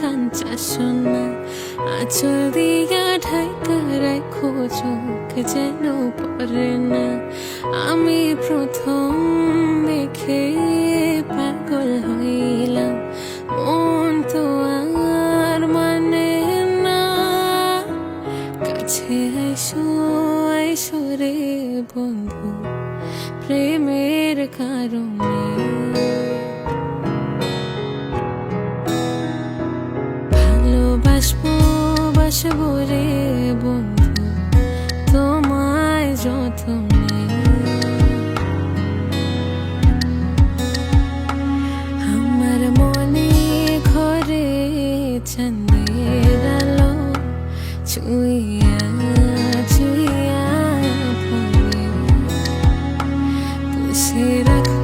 কাঞ্চা সোনা। আঁচল দিয়া ঢাই রাখো খোঁজক যেন পরে না। আমি প্রথম দেখে পাগল হইলাম। মন তো আর মানে না। কাছে আইসো আইসো রে বন্ধু, প্রেমের বাসবো বাসবো বন্ধু তোমায় আমার মনে ঘরে চন্দের আলো ছুঁয়া পুষে রাখ